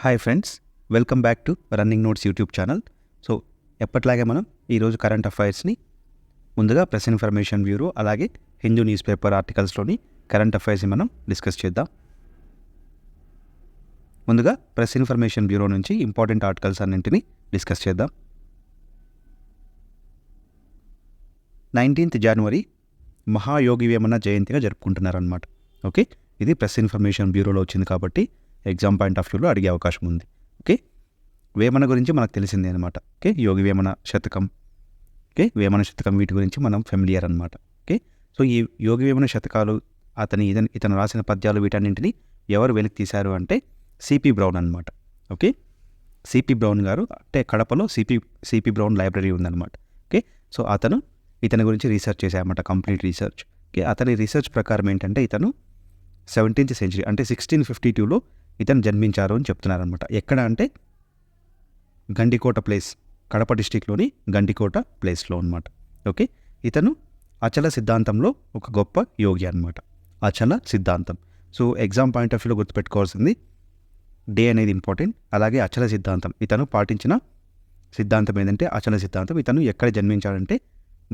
Hi friends welcome back to running notes YouTube channel so ఎప్పట్లాగే మనం ఈరోజు current అఫైర్స్ని ముందుగా ప్రెస్ ఇన్ఫర్మేషన్ బ్యూరో అలాగే హిందూ న్యూస్ పేపర్ ఆర్టికల్స్లోని కరెంట్ అఫైర్స్ని మనం డిస్కస్ చేద్దాం. ముందుగా ప్రెస్ ఇన్ఫర్మేషన్ బ్యూరో నుంచి ఇంపార్టెంట్ ఆర్టికల్స్ అన్నింటినీ డిస్కస్ చేద్దాం. నైన్టీన్త్ జనవరి మహాయోగి వేమన జయంతిగా జరుపుకుంటున్నారనమాట ఓకే ఇది ప్రెస్ ఇన్ఫర్మేషన్ బ్యూరోలో వచ్చింది కాబట్టి ఎగ్జామ్ పాయింట్ ఆఫ్ వ్యూలో అడిగే అవకాశం ఉంది. ఓకే? వేమన గురించి మనకు తెలిసిందే అనమాట ఓకే? యోగి వేమన శతకం. ఓకే? వేమన శతకం వీటి గురించి మనం ఫెమిలియర్ అనమాట ఓకే? సో ఈ యోగి వేమన శతకాలు అతని ఇతను ఇతను రాసిన పద్యాలు వీటన్నింటినీ ఎవరు వెలికి తీశారు అంటే సిపి బ్రౌన్ అనమాట ఓకే? సిపి బ్రౌన్ గారు అంటే కడపలో సిపి సిపి బ్రౌన్ లైబ్రరీ ఉందన్నమాట. ఓకే? సో అతను ఇతని గురించి రీసెర్చ్ చేశాయన్నమాట కంప్లీట్ రీసెర్చ్ ఓకే? అతని రీసెర్చ్ ప్రకారం ఏంటంటే ఇతను సెవెంటీన్త్ సెంచరీ అంటే సిక్స్టీన్ ఫిఫ్టీ టూలో ఇతను జన్మించారు అని చెప్తున్నారనమాట ఎక్కడ అంటే గండికోట ప్లేస్ కడప డిస్టిక్లోని గండికోట ప్లేస్లో అనమాట ఓకే? ఇతను అచల సిద్ధాంతంలో ఒక గొప్ప యోగి అనమాట అచల సిద్ధాంతం. సో ఎగ్జామ్ పాయింట్ ఆఫ్ వ్యూలో గుర్తుపెట్టుకోవాల్సింది డే అనేది ఇంపార్టెంట్ అలాగే అచల సిద్ధాంతం. ఇతను పాటించిన సిద్ధాంతం ఏంటంటే అచల సిద్ధాంతం. ఇతను ఎక్కడ జన్మించాడంటే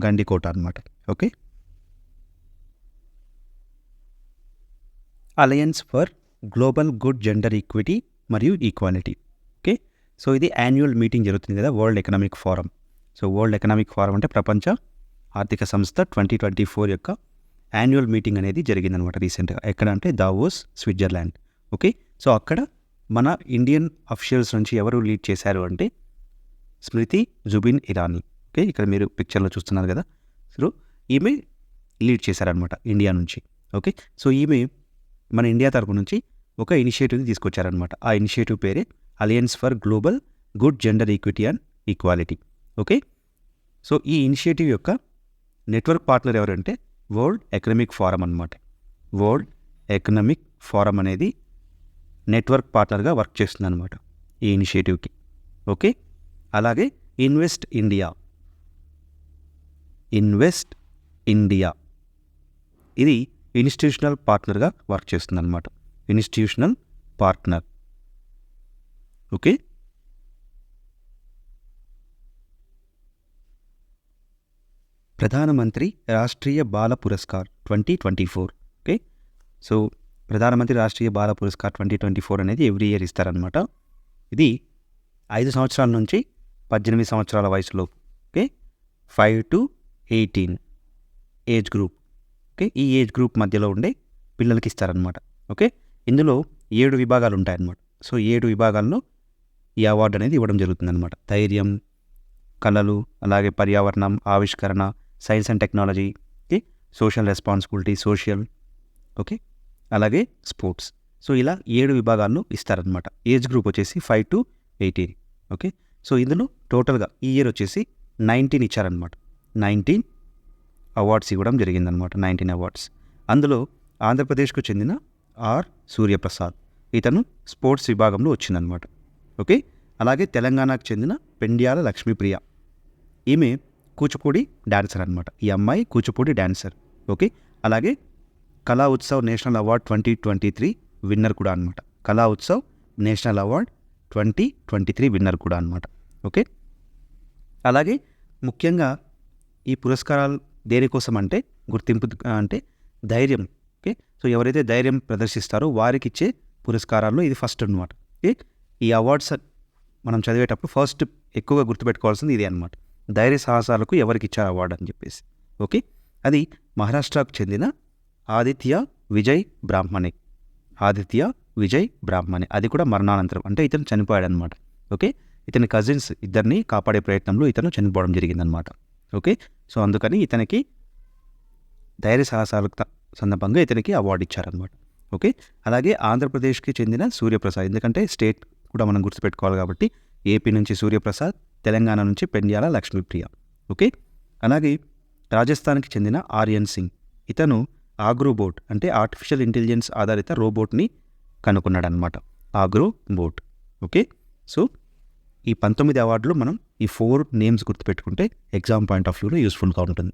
గండికోట అనమాట okay? Alliance for global good gender equity మరియు ఈక్వాలిటీ ఓకే సో ఇది యాన్యువల్ మీటింగ్ జరుగుతుంది కదా world economic forum so world economic forum అంటే ప్రపంచ ఆర్థిక సంస్థ ట్వంటీ ట్వంటీ ఫోర్ యొక్క యాన్యువల్ మీటింగ్ అనేది జరిగిందనమాట రీసెంట్గా ఎక్కడ అంటే దావోస్ స్విట్జర్లాండ్. ఓకే సో అక్కడ మన ఇండియన్ అఫీషియల్స్ నుంచి ఎవరు లీడ్ చేశారు అంటే స్మృతి జుబిన్ ఇరానీ. ఓకే ఇక్కడ మీరు పిక్చర్లో చూస్తున్నారు కదా. సో ఈమె లీడ్ చేశారనమాట ఇండియా నుంచి. ఓకే సో ఈమె మన ఇండియా తరపు నుంచి ఒక ఇనిషియేటివ్ని తీసుకొచ్చారనమాట ఆ ఇనిషియేటివ్ పేరే alliance for global good gender equity and equality okay? So ఈ ఇనిషియేటివ్ యొక్క నెట్వర్క్ పార్ట్నర్ ఎవరంటే వరల్డ్ ఎకనామిక్ ఫారం అనమాట వరల్డ్ ఎకనామిక్ ఫారం అనేది నెట్వర్క్ పార్ట్నర్గా వర్క్ చేస్తుంది అనమాట ఈ ఇనిషియేటివ్కి. ఓకే? అలాగే ఇన్వెస్ట్ ఇండియా ఇన్వెస్ట్ ఇండియా ఇది ఇన్స్టిట్యూషనల్ పార్ట్నర్గా వర్క్ చేస్తుంది అనమాట institutional partner. Okay? Pradhan Mantri Rashtriya Bal Puraskar twenty twenty four. Okay? So Pradhan Mantri Rashtriya Bal Puraskar twenty twenty four అనేది ఎవ్రీ ఇయర్ ఇస్తారనమాట ఇది ఐదు సంవత్సరాల నుంచి పద్దెనిమిది సంవత్సరాల వయసులో. Okay? Five to eighteen. Age group. Okay ఈ ఏజ్ గ్రూప్ మధ్యలో ఉండే పిల్లలకి ఇస్తారనమాట ఓకే? ఇందులో ఏడు విభాగాలు ఉంటాయన్నమాట సో ఏడు విభాగాల్లో ఈ అవార్డు అనేది ఇవ్వడం జరుగుతుందన్నమాట. ధైర్యం కళలు అలాగే పర్యావరణం ఆవిష్కరణ science and technology social responsibility social okay? అలాగే స్పోర్ట్స్. సో ఇలా ఏడు విభాగాల్లో ఇస్తారనమాట ఏజ్ గ్రూప్ వచ్చేసి five to eighteen. Okay? So ఇందులో టోటల్గా ఈ ఇయర్ వచ్చేసి నైన్టీన్ ఇచ్చారనమాట నైన్టీన్ అవార్డ్స్ ఇవ్వడం జరిగిందనమాట నైన్టీన్ అవార్డ్స్. అందులో ఆంధ్రప్రదేశ్కు చెందిన ఆర్. సూర్యప్రసాద్. ఇతను స్పోర్ట్స్ విభాగంలో వచ్చిందనమాట ఓకే? అలాగే తెలంగాణకు చెందిన పెండ్యాల లక్ష్మీప్రియ. ఈమె కూచిపూడి డాన్సర్ అనమాట ఈ అమ్మాయి కూచిపూడి డాన్సర్. ఓకే? అలాగే Kala Utsav national award twenty twenty three winner కూడా అనమాట Kala Utsav national award twenty twenty three winner కూడా అనమాట ఓకే? అలాగే ముఖ్యంగా ఈ పురస్కారాలు దేనికోసం అంటే గుర్తింపు అంటే ధైర్యం. ఓకే? సో ఎవరైతే ధైర్యం ప్రదర్శిస్తారో వారికి ఇచ్చే పురస్కారాల్లో ఇది ఫస్ట్ అనమాట ఓకే? ఈ అవార్డ్స్ మనం చదివేటప్పుడు ఫస్ట్ ఎక్కువగా గుర్తుపెట్టుకోవాల్సింది ఇదే అనమాట ధైర్య సాహసాలకు ఎవరికి ఇచ్చారు అవార్డు అని చెప్పేసి. ఓకే? అది మహారాష్ట్రకు చెందిన ఆదిత్య విజయ్ బ్రాహ్మణి. ఆదిత్య విజయ్ బ్రాహ్మణి. అది కూడా మరణానంతరం. అంటే ఇతను చనిపోయాడు అనమాట ఓకే? ఇతని కజిన్స్ ఇద్దరిని కాపాడే ప్రయత్నంలో ఇతను చనిపోవడం జరిగిందనమాట ఓకే? సో అందుకని ఇతనికి ధైర్య సాహసాల సందర్భంగా ఇతనికి అవార్డు ఇచ్చారనమాట ఓకే అలాగే ఆంధ్రప్రదేశ్కి చెందిన సూర్యప్రసాద్ ఎందుకంటే స్టేట్ కూడా మనం గుర్తుపెట్టుకోవాలి కాబట్టి ఏపీ నుంచి సూర్యప్రసాద్ తెలంగాణ నుంచి పెండ్యాల లక్ష్మీప్రియ. ఓకే అలాగే రాజస్థాన్కి చెందిన ఆర్యన్ సింగ్. ఇతను ఆగ్రో బోట్ అంటే ఆర్టిఫిషియల్ ఇంటెలిజెన్స్ ఆధారిత రోబోట్ని కనుక్కున్నాడనమాట ఆగ్రో బోట్. ఓకే సో ఈ పంతొమ్మిది అవార్డులు మనం ఈ ఫోర్ నేమ్స్ గుర్తుపెట్టుకుంటే ఎగ్జామ్ పాయింట్ ఆఫ్ వ్యూలో యూస్ఫుల్గా ఉంటుంది.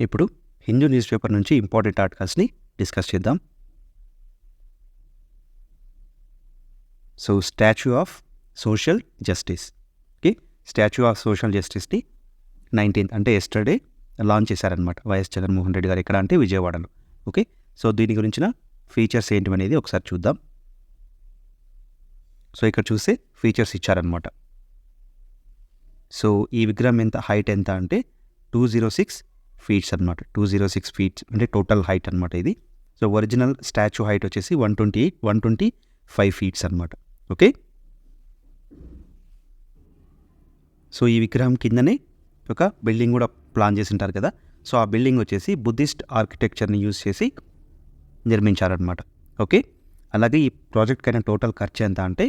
ఇప్పుడు హిందూ న్యూస్ పేపర్ నుంచి ఇంపార్టెంట్ ఆర్టికల్స్ని డిస్కస్ చేద్దాం. So statue of social justice. Okay? Statue of social జస్టిస్ని nineteenth అంటే ఎస్టర్డే లాంచ్ చేశారనమాట వైఎస్ జగన్మోహన్ రెడ్డి గారు ఎక్కడ అంటే విజయవాడలో. ఓకే? సో దీని గురించిన ఫీచర్స్ ఏంటి అనేది ఒకసారి చూద్దాం. సో ఇక్కడ చూస్తే ఫీచర్స్ ఇచ్చారనమాట సో ఈ విగ్రహం ఎంత? హైట్ ఎంత అంటే టూ జీరో సిక్స్ ఫీట్స్ అనమాట టూ జీరో సిక్స్ ఫీట్స్ అంటే టోటల్ హైట్ అనమాట ఇది. సో ఒరిజినల్ స్టాచ్యూ హైట్ వచ్చేసి one twenty eight one twenty five feets అనమాట ఓకే? సో ఈ విగ్రహం కిందనే ఒక బిల్డింగ్ కూడా ప్లాన్ చేసి ఉంటారు కదా. సో ఆ బిల్డింగ్ వచ్చేసి బుద్ధిస్ట్ ఆర్కిటెక్చర్ని యూజ్ చేసి నిర్మించారనమాట ఓకే? అలాగే ఈ ప్రాజెక్ట్కి అయిన టోటల్ ఖర్చు ఎంత అంటే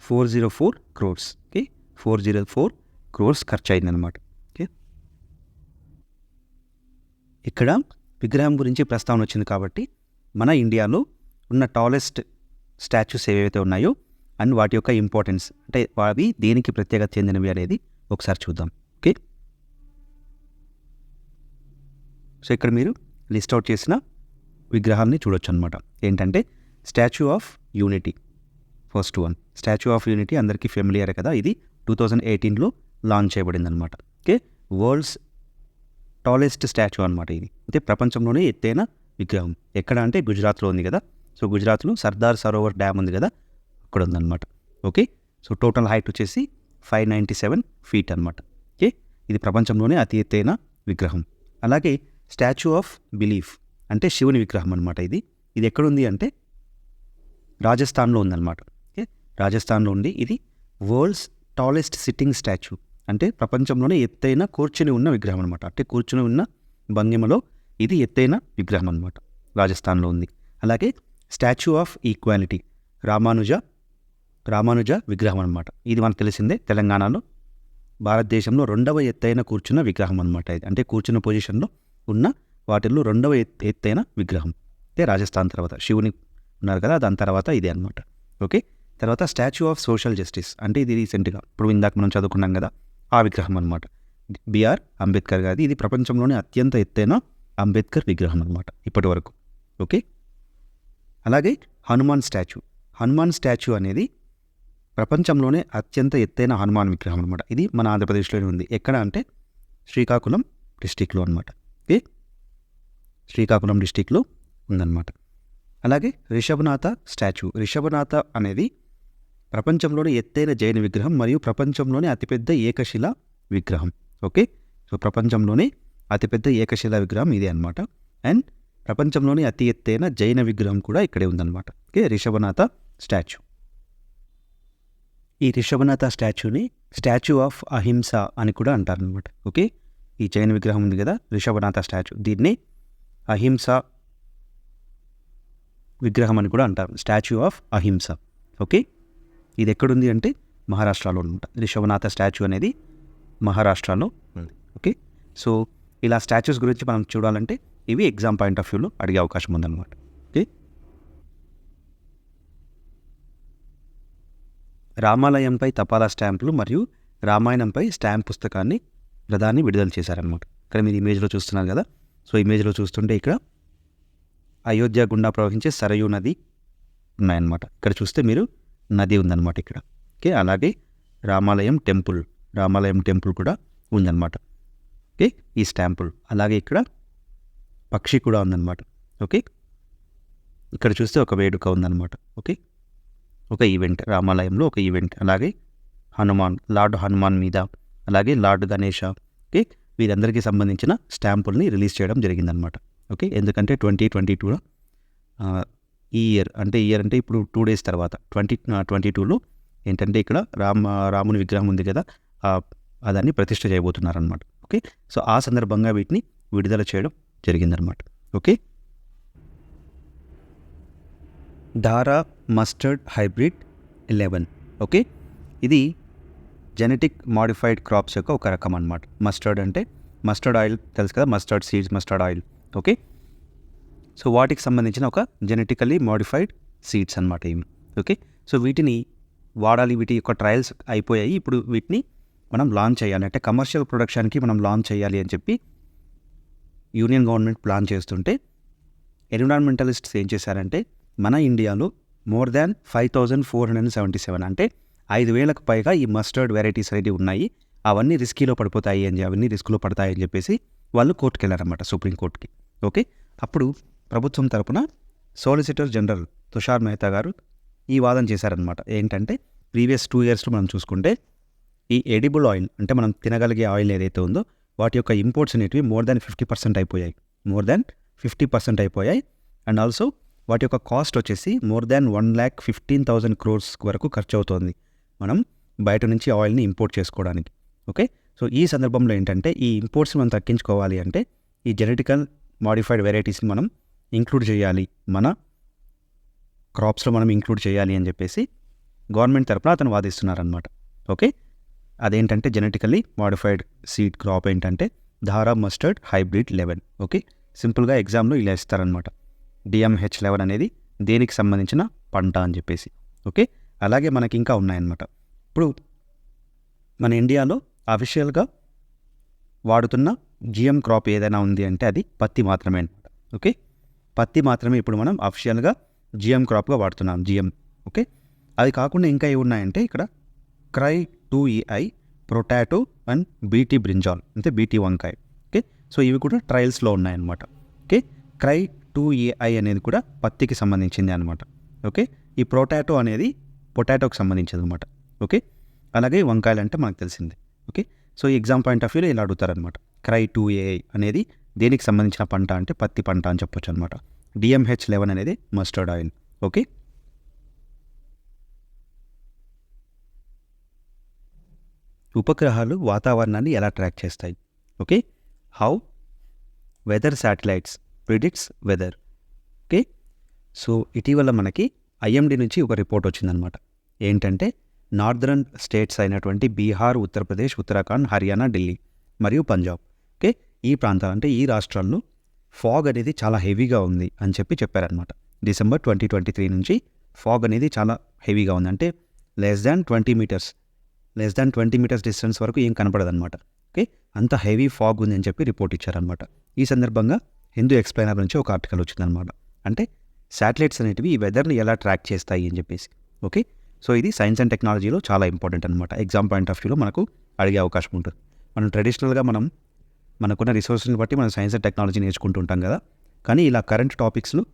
four zero four crores. Okay? Four zero four crores ఖర్చు అయిందనమాట ఓకే? ఇక్కడ విగ్రహం గురించి ప్రస్తావన వచ్చింది కాబట్టి మన ఇండియాలో ఉన్న టాలెస్ట్ స్టాచ్యూస్ ఏవైతే ఉన్నాయో అండ్ వాటి యొక్క ఇంపార్టెన్స్ అంటే అవి దేనికి ప్రత్యేకత చెందినవి అనేది ఒకసారి చూద్దాం. ఓకే? సో ఇక్కడ మీరు లిస్ట్ అవుట్ చేసిన విగ్రహాన్ని చూడొచ్చు అనమాట ఏంటంటే statue of unity first one. Statue of unity అందరికీ ఫెమిలియర్ కదా ఇది టూ థౌజండ్ ఎయిటీన్లో లాంచ్ చేయబడింది అనమాట ఓకే? వరల్డ్స్ టాలెస్ట్ స్టాచ్యూ అనమాట ఇది. అంటే ప్రపంచంలోనే ఎత్తైన విగ్రహం. ఎక్కడ అంటే గుజరాత్లో ఉంది కదా. సో గుజరాత్లో సర్దార్ సరోవర్ డ్యామ్ ఉంది కదా అక్కడ ఉందన్నమాట ఓకే? సో టోటల్ హైట్ వచ్చేసి ఫైవ్ నైంటీ సెవెన్ ఫీట్ అనమాట ఓకే? ఇది ప్రపంచంలోనే అతి ఎత్తైన విగ్రహం. అలాగే స్టాచ్యూ ఆఫ్ బిలీఫ్. అంటే శివుని విగ్రహం అనమాట ఇది. ఇది ఎక్కడుంది అంటే రాజస్థాన్లో ఉందన్నమాట. ఓకే? రాజస్థాన్లో ఉండి ఇది వరల్డ్స్ టాలెస్ట్ సిట్టింగ్ స్టాచ్యూ. అంటే ప్రపంచంలోనే ఎత్తైన కూర్చుని ఉన్న విగ్రహం అనమాట అంటే కూర్చుని ఉన్న భంగిమలో ఇది ఎత్తైన విగ్రహం అనమాట రాజస్థాన్లో ఉంది. అలాగే statue of equality Ramanuja Ramanuja విగ్రహం అనమాట ఇది మనకు తెలిసిందే తెలంగాణలో. భారతదేశంలో రెండవ ఎత్తైన కూర్చున్న విగ్రహం అనమాట ఇది. అంటే కూర్చున్న పొజిషన్లో ఉన్న వాటిల్లో రెండవ ఎత్ ఎత్తైన విగ్రహం. అంటే రాజస్థాన్ తర్వాత శివుని ఉన్నారు కదా దాని తర్వాత ఇదే అనమాట ఓకే? తర్వాత స్టాచ్యూ ఆఫ్ సోషల్ జస్టిస్ అంటే ఇది రీసెంట్గా ఇప్పుడు ఇందాక మనం చదువుకున్నాం కదా ఆ విగ్రహం అనమాట బిఆర్ అంబేద్కర్ గారిది ఇది ప్రపంచంలోనే అత్యంత ఎత్తైన అంబేద్కర్ విగ్రహం అనమాట ఇప్పటి వరకు. ఓకే? అలాగే హనుమాన్ స్టాచ్యూ. హనుమాన్ స్టాచ్యూ అనేది ప్రపంచంలోనే అత్యంత ఎత్తైన హనుమాన్ విగ్రహం అనమాట ఇది మన ఆంధ్రప్రదేశ్లోనే ఉంది. ఎక్కడ అంటే శ్రీకాకుళం డిస్టిక్లో అనమాట ఓకే? శ్రీకాకుళం డిస్టిక్లో ఉందన్నమాట. అలాగే రిషభనాథ స్టాచ్యూ. రిషభనాథ అనేది ప్రపంచంలోని ఎత్తైన జైన విగ్రహం మరియు ప్రపంచంలోనే అతిపెద్ద ఏకశిల విగ్రహం. ఓకే? సో ప్రపంచంలోనే అతిపెద్ద ఏకశిల విగ్రహం ఇదే అనమాట అండ్ ప్రపంచంలోనే అతి ఎత్తైన జైన విగ్రహం కూడా ఇక్కడే ఉందన్నమాట. ఓకే? రిషభనాథ స్టాచ్యూ. ఈ రిషభనాథ స్టాచ్యూని స్టాచ్యూ ఆఫ్ అహింస అని కూడా అంటారనమాట ఓకే? ఈ జైన విగ్రహం ఉంది కదా రిషభనాథ స్టాచ్యూ. దీన్ని అహింస విగ్రహం అని కూడా అంటారు. Statue of Ahimsa. ఓకే? ఇది ఎక్కడుంది అంటే మహారాష్ట్రలో అనమాట రిషభనాథ స్టాచ్యూ అనేది మహారాష్ట్రలో ఉంది. ఓకే? సో ఇలా స్టాచ్యూస్ గురించి మనం చూడాలంటే ఇవి ఎగ్జామ్ పాయింట్ ఆఫ్ వ్యూలో అడిగే అవకాశం ఉందన్నమాట. ఓకే? రామాలయంపై తపాలా స్టాంపులు మరియు రామాయణంపై స్టాంప్ పుస్తకాన్ని ప్రధాని విడుదల చేశారనమాట ఇక్కడ మీరు ఇమేజ్లో చూస్తున్నారు కదా? సో ఇమేజ్లో చూస్తుంటే ఇక్కడ అయోధ్య గుండా ప్రవహించే సరయూ నది ఉన్నాయన్నమాట. ఇక్కడ చూస్తే మీరు నది ఉందన్నమాట ఇక్కడ. ఓకే అలాగే రామాలయం టెంపుల్ రామాలయం టెంపుల్ కూడా ఉందన్నమాట. ఓకే ఈ స్టాంపుల్. అలాగే ఇక్కడ పక్షి కూడా ఉందన్నమాట. ఓకే ఇక్కడ చూస్తే ఒక వేడుక ఉందన్నమాట. ఓకే ఒక ఈవెంట్ రామాలయంలో ఒక ఈవెంట్. అలాగే హనుమాన్ లార్డ్ హనుమాన్ మీద అలాగే లార్డ్ గణేష. ఓకే వీరందరికీ సంబంధించిన స్టాంపుల్ని రిలీజ్ చేయడం జరిగిందనమాట ఓకే? ఎందుకంటే ట్వంటీ ట్వంటీ టూలో ఈ ఇయర్ అంటే ఇయర్ అంటే ఇప్పుడు టూ డేస్ తర్వాత ట్వంటీ ట్వంటీ టూలో ఏంటంటే ఇక్కడ రామ రాముని విగ్రహం ఉంది కదా దాన్ని ప్రతిష్ట చేయబోతున్నారనమాట ఓకే? సో ఆ సందర్భంగా వీటిని విడుదల చేయడం జరిగిందనమాట okay? Dhara mustard hybrid eleven. Okay? ఇది జెనెటిక్ మాడిఫైడ్ క్రాప్స్ యొక్క ఒక రకం అనమాట మస్టర్డ్ అంటే మస్టర్డ్ ఆయిల్ తెలుసు కదా mustard seeds mustard oil okay so వాటికి సంబంధించిన ఒక జెనెటికల్లీ మాడిఫైడ్ సీడ్స్ అనమాట ఇవి. ఓకే సో వీటిని వాడాలి వీటి యొక్క ట్రయల్స్ అయిపోయాయి. ఇప్పుడు వీటిని మనం లాంచ్ చేయాలి. అంటే కమర్షియల్ ప్రొడక్షన్కి మనం లాంచ్ చేయాలి అని చెప్పి యూనియన్ గవర్నమెంట్ ప్లాన్ చేస్తుంటే ఎన్విరాన్మెంటలిస్ట్స్ ఏం చేశారంటే మన ఇండియాలో more than five thousand four hundred seventy seven అంటే ఐదు వేలకు పైగా ఈ మస్టర్డ్ వెరైటీస్ అనేవి ఉన్నాయి. అవన్నీ రిస్కీలో పడిపోతాయి అని అవన్నీ రిస్క్లో పడతాయి అని చెప్పేసి వాళ్ళు కోర్టుకు వెళ్ళారన్నమాట సుప్రీంకోర్టుకి ఓకే? అప్పుడు ప్రభుత్వం తరపున సోలిసిటర్ జనరల్ తుషార్ మెహతా గారు ఈ వాదన చేశారనమాట ఏంటంటే ప్రీవియస్ టూ ఇయర్స్లో మనం చూసుకుంటే ఈ ఎడిబుల్ ఆయిల్ అంటే మనం తినగలిగే ఆయిల్ ఏదైతే ఉందో వాటి యొక్క ఇంపోర్ట్స్ అనేటివి మోర్ దాన్ ఫిఫ్టీ పర్సెంట్ అయిపోయాయి. మోర్ దాన్ ఫిఫ్టీ పర్సెంట్ అయిపోయాయి. అండ్ ఆల్సో వాటి యొక్క కాస్ట్ వచ్చేసి more than one lakh fifteen thousand crores వరకు ఖర్చు అవుతుంది మనం బయట నుంచి ఆయిల్ని ఇంపోర్ట్ చేసుకోవడానికి ఓకే? సో ఈ సందర్భంలో ఏంటంటే ఈ ఇంపోర్ట్స్ మనం తగ్గించుకోవాలి అంటే ఈ జెనెటికల్ మాడిఫైడ్ వెరైటీస్ని మనం ఇంక్లూడ్ చేయాలి. మన క్రాప్స్లో మనం ఇంక్లూడ్ చేయాలి అని చెప్పేసి గవర్నమెంట్ తరపున అతను వాదిస్తున్నారనమాట ఓకే? అదేంటంటే జెనెటికల్లీ మాడిఫైడ్ సీడ్ క్రాప్ ఏంటంటే Dhara mustard hybrid eleven okay? సింపుల్గా ఎగ్జామ్లో ఇలా ఇస్తారనమాట డిఎంహెచ్ లెవెన్ అనేది దేనికి సంబంధించిన పంట అని చెప్పేసి ఓకే? అలాగే మనకి ఇంకా ఉన్నాయన్నమాట. ఇప్పుడు మన ఇండియాలో అఫీషియల్గా వాడుతున్న జిఎం క్రాప్ ఏదైనా ఉంది అంటే అది పత్తి మాత్రమే అనమాట ఓకే? పత్తి మాత్రమే ఇప్పుడు మనం అఫీషియల్గా జిఎం క్రాప్గా వాడుతున్నాం జిఎం. ఓకే? అది కాకుండా ఇంకా ఏ ఉన్నాయంటే ఇక్కడ cry two EI potato and BT brinjal అంటే బీటీ వంకాయ. ఓకే? సో ఇవి కూడా ట్రయల్స్లో ఉన్నాయన్నమాట. ఓకే? క్రై టూ ఏఐ అనేది కూడా పత్తికి సంబంధించింది అనమాట ఓకే? ఈ ప్రొటాటో అనేది పొటాటోకి సంబంధించింది అనమాట ఓకే? అలాగే వంకాయలు అంటే మనకు తెలిసింది. ఓకే? సో ఈ ఎగ్జామ్ పాయింట్ ఆఫ్ వ్యూలో ఇలా అడుగుతారనమాట క్రై టూ ఏఐ అనేది దేనికి సంబంధించిన పంట అంటే పత్తి పంట అని చెప్పొచ్చు అనమాట డిఎంహెచ్ లెవెన్ అనేది మస్టర్డ్ ఆయిల్ ఓకే? ఉపగ్రహాలు వాతావరణాన్ని ఎలా ట్రాక్ చేస్తాయి? Okay? How weather satellites predicts weather okay? So ఇటీవల మనకి ఐఎండి నుంచి ఒక రిపోర్ట్ వచ్చిందనమాట ఏంటంటే నార్దర్న్ స్టేట్స్ అయినటువంటి బీహార్ ఉత్తరప్రదేశ్ ఉత్తరాఖండ్ హర్యానా ఢిల్లీ మరియు పంజాబ్. ఓకే? ఈ ప్రాంతాలు అంటే ఈ రాష్ట్రాల్లో ఫాగ్ అనేది చాలా హెవీగా ఉంది అని చెప్పి చెప్పారనమాట డిసెంబర్ ట్వంటీ ట్వంటీ త్రీ నుంచి ఫాగ్ అనేది చాలా హెవీగా ఉంది. అంటే less than twenty meters less than twenty meters distance వరకు ఏం కనపడదన్నమాట. ఓకే? అంత హెవీ ఫాగ్ ఉంది అని చెప్పి రిపోర్ట్ ఇచ్చారనమాట ఈ సందర్భంగా హిందూ ఎక్స్ప్లెయినర్ నుంచి ఒక ఆర్టికల్ వచ్చిందనమాట అంటే శాటిలైట్స్ అనేటివి ఈ వెదర్ని ఎలా ట్రాక్ చేస్తాయి అని చెప్పేసి. ఓకే? సో ఇది సైన్స్ అండ్ టెక్నాలజీలో చాలా ఇంపార్టెంట్ అనమాట ఎగ్జామ్ పాయింట్ ఆఫ్ వ్యూలో మనకు అడిగే అవకాశం ఉంటుంది. మనం ట్రెడిషనల్గా మనం మనకున్న రిసోర్స్ని బట్టి మనం సైన్స్ అండ్ టెక్నాలజీ నేర్చుకుంటూ ఉంటాం కదా. కానీ ఇలా కరెంట్ టాపిక్స్లు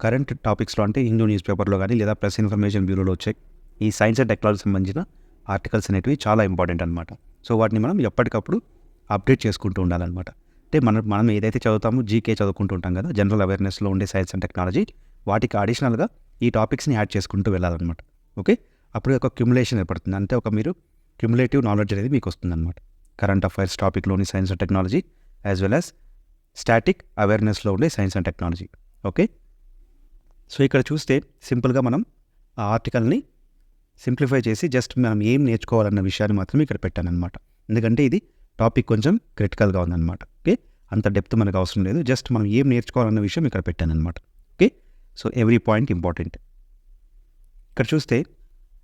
కరెంట్ టాపిక్స్లో అంటే హిందూ న్యూస్ పేపర్లో కానీ లేదా ప్రెస్ ఇన్ఫర్మేషన్ బ్యూరోలో వచ్చే ఈ సైన్స్ అండ్ టెక్నాలజీ సంబంధించిన ఆర్టికల్స్ అనేటివి చాలా ఇంపార్టెంట్ అనమాట సో వాటిని మనం ఎప్పటికప్పుడు అప్డేట్ చేసుకుంటూ ఉండాలన్నమాట. అంటే మనం మనం ఏదైతే చదువుతామో జీకే చదువుకుంటూ ఉంటాం కదా. జనరల్ అవేర్నెస్లో ఉండే సైన్స్ అండ్ టెక్నాలజీ వాటికి అడిషనల్గా ఈ టాపిక్స్ని యాడ్ చేసుకుంటూ వెళ్ళాలన్నమాట. ఓకే అప్పుడు ఒక క్యుములేషన్ ఏర్పడుతుంది. అంటే ఒక మీరు క్యుములేటివ్ నాలెడ్జ్ అనేది మీకు వస్తుందన్నమాట. Current affairs టాపిక్లోని science and technology as well as static అవేర్నెస్లో ఉండే science and technology okay so ఇక్కడ చూస్తే సింపుల్గా మనం ఆ ఆర్టికల్ని సింప్లిఫై చేసి జస్ట్ మనం ఏం నేర్చుకోవాలన్న విషయాన్ని మాత్రమే ఇక్కడ పెట్టానన్నమాట. ఎందుకంటే ఇది టాపిక్ కొంచెం క్రిటికల్గా ఉందన్నమాట. ఓకే అంత డెప్త్ మనకు అవసరం లేదు. జస్ట్ మనం ఏం నేర్చుకోవాలన్న విషయం ఇక్కడ పెట్టానన్నమాట. Okay so every point important ఇక్కడ చూస్తే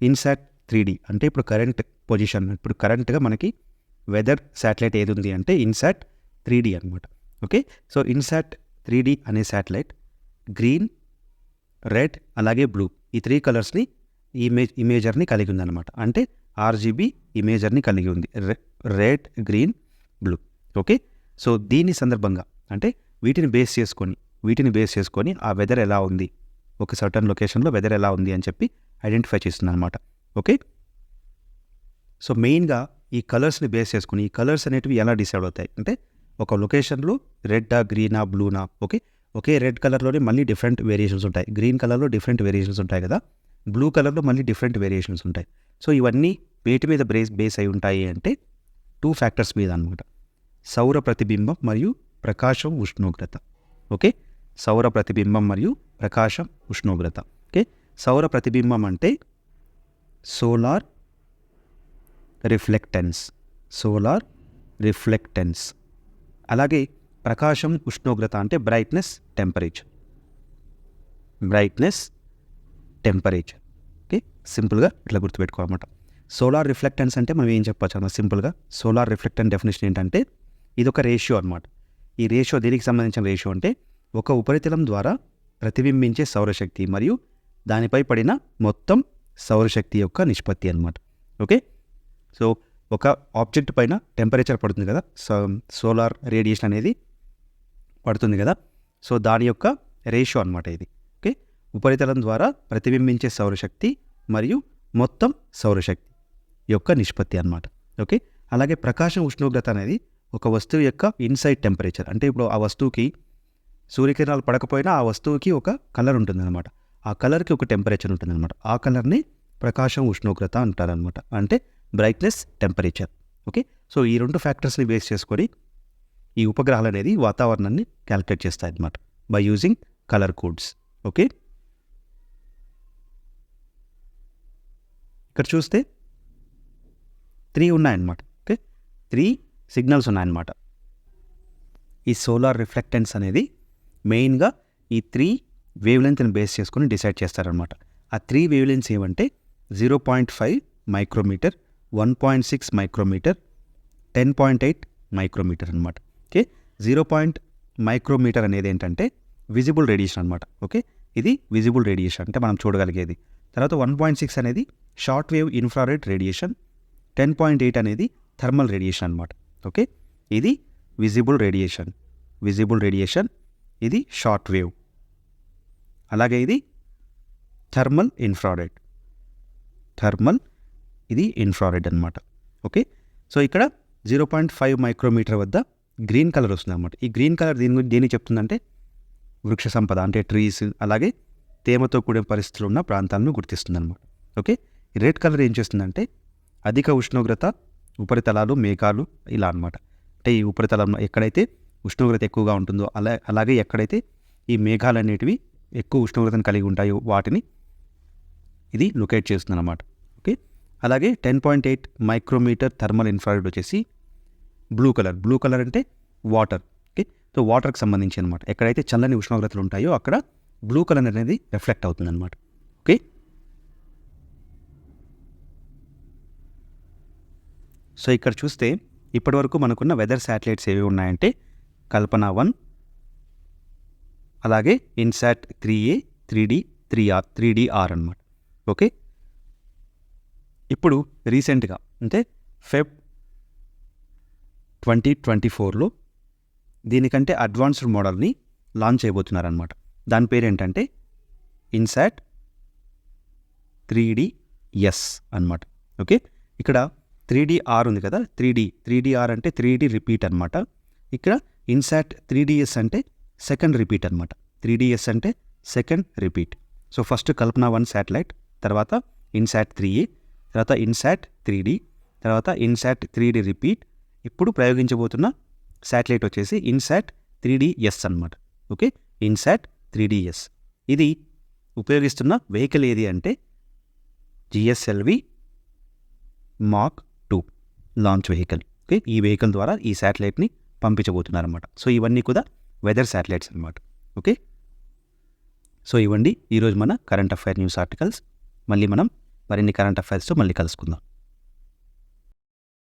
ఇన్సాట్ త్రీ అంటే ఇప్పుడు కరెంట్ పొజిషన్ ఇప్పుడు కరెంట్గా మనకి వెదర్ శాటిలైట్ ఏది ఉంది అంటే ఇన్సాట్ త్రీ డి అనమాట okay? So INSAT three D అనే శాటిలైట్ గ్రీన్ రెడ్ అలాగే బ్లూ ఈ త్రీ కలర్స్ని ఇమేజ్ ఇమేజర్ని కలిగి ఉందన్నమాట. అంటే ఆర్జీబీ ఇమేజర్ని కలిగి ఉంది. Red green blue. Okay? So దీని సందర్భంగా అంటే వీటిని బేస్ చేసుకొని వీటిని బేస్ చేసుకొని ఆ వెదర్ ఎలా ఉంది? ఒక సర్టన్ లొకేషన్లో వెదర్ ఎలా ఉంది అని చెప్పి ఐడెంటిఫై చేస్తుంది అనమాట ఓకే? సో మెయిన్గా ఈ కలర్స్ని బేస్ చేసుకుని ఈ కలర్స్ అనేటివి ఎలా డిసైడ్ అవుతాయి? అంటే ఒక లొకేషన్లో రెడ్డా గ్రీనా బ్లూనా? ఓకే? ఒకే రెడ్ కలర్లోనే మళ్ళీ డిఫరెంట్ వేరియేషన్స్ ఉంటాయి. గ్రీన్ కలర్లో డిఫరెంట్ వేరియేషన్స్ ఉంటాయి కదా? బ్లూ కలర్లో మళ్ళీ డిఫరెంట్ వేరియేషన్స్ ఉంటాయి. సో ఇవన్నీ వేటి మీద బ్రేస్ బేస్ అయి ఉంటాయి అంటే టూ ఫ్యాక్టర్స్ మీద అనమాట సౌర ప్రతిబింబం మరియు ప్రకాశం ఉష్ణోగ్రత. ఓకే? సౌర ప్రతిబింబం మరియు ప్రకాశం ఉష్ణోగ్రత. సౌర ప్రతిబింబం అంటే సోలార్ రిఫ్లెక్టెన్స్ సోలార్ రిఫ్లెక్టెన్స్. అలాగే ప్రకాశం ఉష్ణోగ్రత అంటే brightness temperature. Brightness temperature. Okay? సింపుల్గా ఇట్లా గుర్తుపెట్టుకోమాట సోలార్ రిఫ్లెక్టెన్స్ అంటే మనం ఏం చెప్పచ్చు అన్న సింపుల్గా? సోలార్ రిఫ్లెక్టెన్స్ డెఫినేషన్ ఏంటంటే ఇది ఒక రేషియో అనమాట ఈ రేషియో దేనికి సంబంధించిన రేషియో అంటే ఒక ఉపరితలం ద్వారా ప్రతిబింబించే సౌరశక్తి మరియు దానిపై పడిన మొత్తం సౌరశక్తి యొక్క నిష్పత్తి అనమాట ఓకే? సో ఒక ఆబ్జెక్ట్ పైన టెంపరేచర్ పడుతుంది కదా? సో సోలార్ రేడియేషన్ అనేది పడుతుంది కదా? సో దాని యొక్క రేషియో అనమాట ఇది. ఓకే? ఉపరితలం ద్వారా ప్రతిబింబించే సౌరశక్తి మరియు మొత్తం సౌరశక్తి యొక్క నిష్పత్తి అనమాట ఓకే? అలాగే ప్రకాశం ఉష్ణోగ్రత అనేది ఒక వస్తువు యొక్క ఇన్సైడ్ టెంపరేచర్. అంటే ఇప్పుడు ఆ వస్తువుకి సూర్యకిరణాలు పడకపోయినా ఆ వస్తువుకి ఒక కలర్ ఉంటుందన్నమాట. ఆ కలర్కి ఒక టెంపరేచర్ ఉంటుందన్నమాట. ఆ కలర్ని ప్రకాశం ఉష్ణోగ్రత అంటారనమాట అంటే బ్రైట్నెస్ టెంపరేచర్. ఓకే? సో ఈ రెండు ఫ్యాక్టర్స్ని బేస్ చేసుకొని ఈ ఉపగ్రహాలు అనేది వాతావరణాన్ని క్యాలిక్యులేట్ చేస్తాయి అన్నమాట by using colour codes okay? ఇక్కడ చూస్తే త్రీ ఉన్నాయన్నమాట. ఓకే? త్రీ సిగ్నల్స్ ఉన్నాయన్నమాట. ఈ సోలార్ రిఫ్లెక్టెన్స్ అనేది మెయిన్గా ఈ త్రీ వేవ్ లెంత్ని బేస్ చేసుకొని డిసైడ్ చేస్తారనమాట ఆ త్రీ వేవ్ లెంత్స్ ఏమంటే zero point five micrometer one point six micrometer ten point eight micrometer అనమాట ఓకే జీరో పాయింట్ మైక్రోమీటర్ అనేది ఏంటంటే విజిబుల్ రేడియేషన్ అనమాట ఓకే ఇది విజిబుల్ రేడియేషన్ అంటే మనం చూడగలిగేది. తర్వాత వన్ పాయింట్ సిక్స్ అనేది short wave infrared radiation ten point eight అనేది థర్మల్ రేడియేషన్ అనమాట ఓకే ఇది విజిబుల్ రేడియేషన్ విజిబుల్ రేడియేషన్ ఇది షార్ట్ వేవ్ అలాగే ఇది థర్మల్ ఇన్ఫ్రారెడ్. థర్మల్ ఇది ఇన్ఫ్రారెడ్ అనమాట ఓకే? సో ఇక్కడ జీరో పాయింట్ ఫైవ్ మైక్రోమీటర్ వద్ద గ్రీన్ కలర్ వస్తుంది అనమాట ఈ గ్రీన్ కలర్ దీని గురించి దేని చెప్తుందంటే వృక్ష సంపద అంటే ట్రీస్ అలాగే తేమతో కూడిన పరిస్థితులు ఉన్న ప్రాంతాలను గుర్తిస్తుంది అనమాట ఓకే రెడ్ కలర్ ఏం చేస్తుందంటే అధిక ఉష్ణోగ్రత ఉపరితలాలు మేఘాలు ఇలా అన్నమాట. అంటే ఈ ఉపరితలంలో ఎక్కడైతే ఉష్ణోగ్రత ఎక్కువగా ఉంటుందో అలా అలాగే ఎక్కడైతే ఈ మేఘాలు అనేటివి ఎక్కువ ఉష్ణోగ్రతను కలిగి ఉంటాయో వాటిని ఇది లొకేట్ చేస్తుంది అనమాట ఓకే? అలాగే ten point eight micrometer thermal infrared వచ్చేసి బ్లూ కలర్. బ్లూ కలర్ అంటే వాటర్. ఓకే? సో వాటర్కి సంబంధించి అనమాట ఎక్కడైతే చల్లని ఉష్ణోగ్రతలు ఉంటాయో అక్కడ బ్లూ కలర్ అనేది రిఫ్లెక్ట్ అవుతుంది అనమాట ఓకే? సో ఇక్కడ చూస్తే ఇప్పటివరకు మనకున్న వెదర్ శాటిలైట్స్ ఏవి ఉన్నాయంటే కల్పన వన్ అలాగే INSAT three A three D three R three D R అనమాట ఓకే ఇప్పుడు రీసెంట్గా అంటే ఫెబ్ ట్వంటీ ట్వంటీ ఫోర్లో దీనికంటే అడ్వాన్స్డ్ మోడల్ని లాంచ్ చేయబోతున్నారనమాట దాని పేరు ఏంటంటే ఇన్సాట్ త్రీ డి ఎస్ అనమాట ఓకే ఇక్కడ త్రీ డి ఆర్ ఉంది కదా three D three D R అంటే త్రీ డి రిపీట్ అనమాట ఇక్కడ ఇన్సాట్ త్రీ డిఎస్ అంటే సెకండ్ రిపీట్ అనమాట త్రీ డిఎస్ అంటే second repeat. So first Kalpana one satellite తర్వాత ఇన్సాట్ త్రీ ఏ తర్వాత ఇన్సాట్ త్రీ డి తర్వాత ఇన్సాట్ త్రీ డి రిపీట్. ఇప్పుడు ప్రయోగించబోతున్న శాటిలైట్ వచ్చేసి ఇన్సాట్ త్రీ డి ఎస్ అనమాట okay? INSAT three D S. ఇది ఉపయోగిస్తున్న వెహికల్ ఏది అంటే GSLV mark two launch vehicle. Okay? ఈ వెహికల్ ద్వారా ఈ శాటిలైట్ని పంపించబోతున్నారన్నమాట. సో ఇవన్నీ కూడా వెదర్ శాటిలైట్స్ అనమాట ఓకే? సో ఇవ్వండి. ఈరోజు మన కరెంట్ అఫైర్ న్యూస్ ఆర్టికల్స్. మళ్ళీ మనం మరిన్ని కరెంట్ అఫైర్స్తో మళ్ళీ కలుసుకుందాం.